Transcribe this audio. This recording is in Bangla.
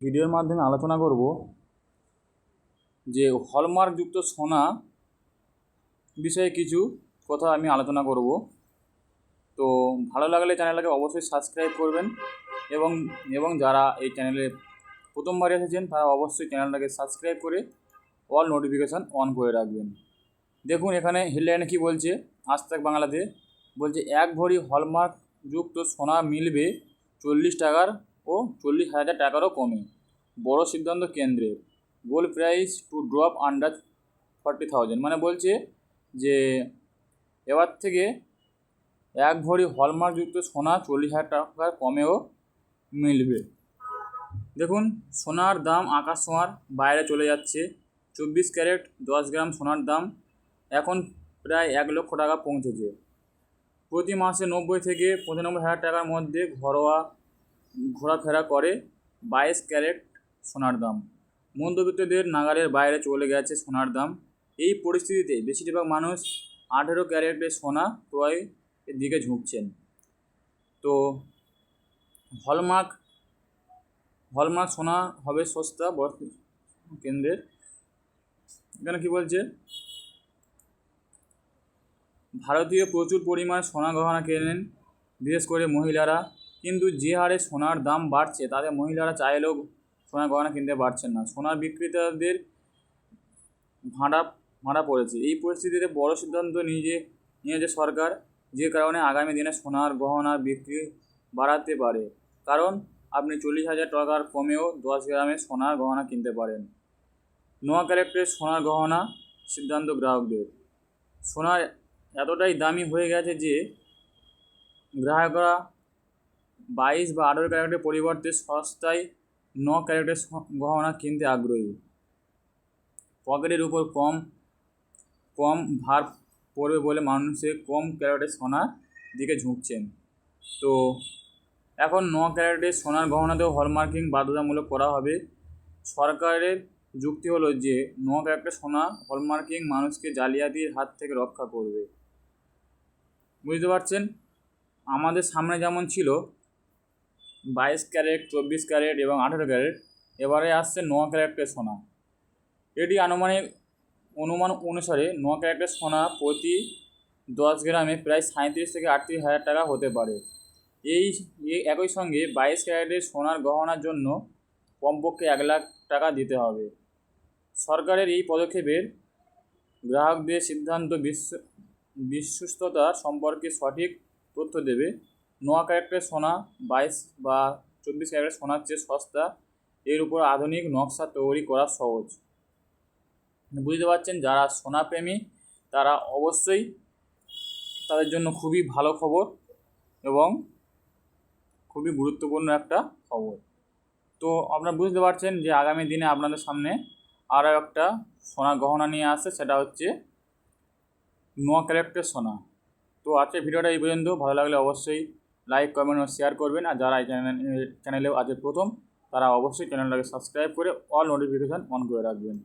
ভিডিওর মাধ্যমে আলোচনা করব যে হলমার্কযুক্ত সোনা বিষয়ে কিছু কথা আমি আলোচনা করব। তো ভালো লাগলে চ্যানেলটাকে অবশ্যই সাবস্ক্রাইব করবেন এবং এবং যারা এই চ্যানেলে প্রথমবার এসেছেন, তারা অবশ্যই চ্যানেলটাকে সাবস্ক্রাইব করে অল নোটিফিকেশান অন করে রাখবেন। দেখুন, এখানে হেডলাইনে কী বলছে? আজ তাক বাংলাতে বলছে, এক ভরি হলমার্ক যুক্ত সোনা মিলবে চল্লিশ টাকার ও চল্লিশ হাজার টাকারও কমে। বড় সিদ্ধান্ত কেন্দ্রের। Gold price to drop under forty thousand মানে বলছে যে এবার থেকে এক ভরি হলমার্কযুক্ত সোনা চল্লিশ হাজার টাকার কমেও মিলবে। দেখুন, সোনার দাম আকাশ সোনার বাইরে চলে যাচ্ছে। চব্বিশ ক্যারেট দশ গ্রাম সোনার দাম এখন প্রায় এক লক্ষ টাকা পৌঁছেছে। প্রতি মাসে নব্বই থেকে পঁচানব্বই হাজার টাকার মধ্যে ঘরোয়া ঘোরাফেরা করে বাইশ ক্যারেট সোনার দাম। মধ্যবিত্তদের নাগালের বাইরে চলে গেছে সোনার দাম। এই পরিস্থিতিতে বেশিরভাগ মানুষ আঠেরো ক্যারেটের সোনা ক্রয়ের দিকে ঝুঁকছেন। তো হলমার্ক হলমার্ক সোনা হবে সস্তা কেন্দ্রের। এখানে কী বলছে? ভারতীয় প্রচুর পরিমাণ সোনা গহনা কেনেন। বিশেষ করে মহিলারা কিন্তু যে হারে সোনার দাম বাড়ছে, তাতে মহিলারা চাইলেও সোনার গয়না কিনতে পারছেন না। সোনার বিক্রেতাদের ভাঁড়া ভাঁড়া পড়েছে। এই পরিস্থিতিতে বড় সিদ্ধান্ত নিজে নিয়েছে সরকার, যে কারণে আগামী দিনে সোনার গহনার বিক্রি বাড়াতে পারে। কারণ আপনি চল্লিশ হাজার টাকার কমেও দশ গ্রামে সোনার গহনা কিনতে পারেন। নোয়া ক্যারেক্টারের সোনার গহনা, সিদ্ধান্ত গ্রাহকদের। সোনার এতটাই দামি হয়ে গেছে যে গ্রাহকরা বাইশ বা আঠেরো ক্যারেটের পরিবর্তে সস্তায় ন ক্যারেটের গহনা কিনতে আগ্রহী। পকেটের উপর কম কম ভার পড়বে বলে মানুষে কম ক্যারেটের সোনার দিকে ঝুঁকছেন। তো এখন ন ক্যারেটের সোনার গহনাতেও হলমার্কিং বাধ্যতামূলক করা হবে। সরকারের যুক্তি হলো যে, ন ক্যারেটের সোনা হলমার্কিং মানুষকে জালিয়াতির হাত থেকে রক্ষা করবে। বুঝতে পারছেন? আমাদের সামনে যেমন ছিল বাইশ ক্যারেট, চব্বিশ ক্যারেট এবং আঠেরো ক্যারেট। এবারে আসছে ন ক্যারেটের সোনা। এটি আনুমানিক অনুমান অনুসারে ন ক্যারেটের সোনা প্রতি দশ গ্রামে প্রায় সাঁত্রিশ থেকে আটত্রিশ হাজার টাকা হতে পারে। এই একই সঙ্গে বাইশ ক্যারেটের সোনার গহনার জন্য কমপক্ষে এক লাখ টাকা দিতে হবে। সরকারের এই পদক্ষেপের গ্রাহকদের সিদ্ধান্ত বিশ্ব, বিশ্বস্ততা সম্পর্কে সঠিক তথ্য দেবে। নোয়া ক্যারেক্টার সোনা, বাইশ বা চব্বিশ ক্যারেক্টার সোনার চেয়ে সস্তা, এর উপর আধুনিক নকশা তৈরি করা সহজ। বুঝতে পারছেন, যারা সোনাপ্রেমী তারা অবশ্যই তাদের জন্য খুবই ভালো খবর এবং খুবই গুরুত্বপূর্ণ একটা খবর। তো আপনারা বুঝতে পারছেন যে আগামী দিনে আপনাদের সামনে আরও একটা সোনা গহনা নিয়ে আসে, সেটা হচ্ছে নোয়া ক্যারেক্টার সোনা। তো আজকের ভিডিওটা এই পর্যন্ত। ভালো লাগলে অবশ্যই লাইক কমেন্ট ও শেয়ার করবেন। আর যারা এই চ্যানেল চ্যানেলে আজকে প্রথম, তারা অবশ্যই চ্যানেলটাকে সাবস্ক্রাইব করে অল নোটিফিকেশান অন করে রাখবেন।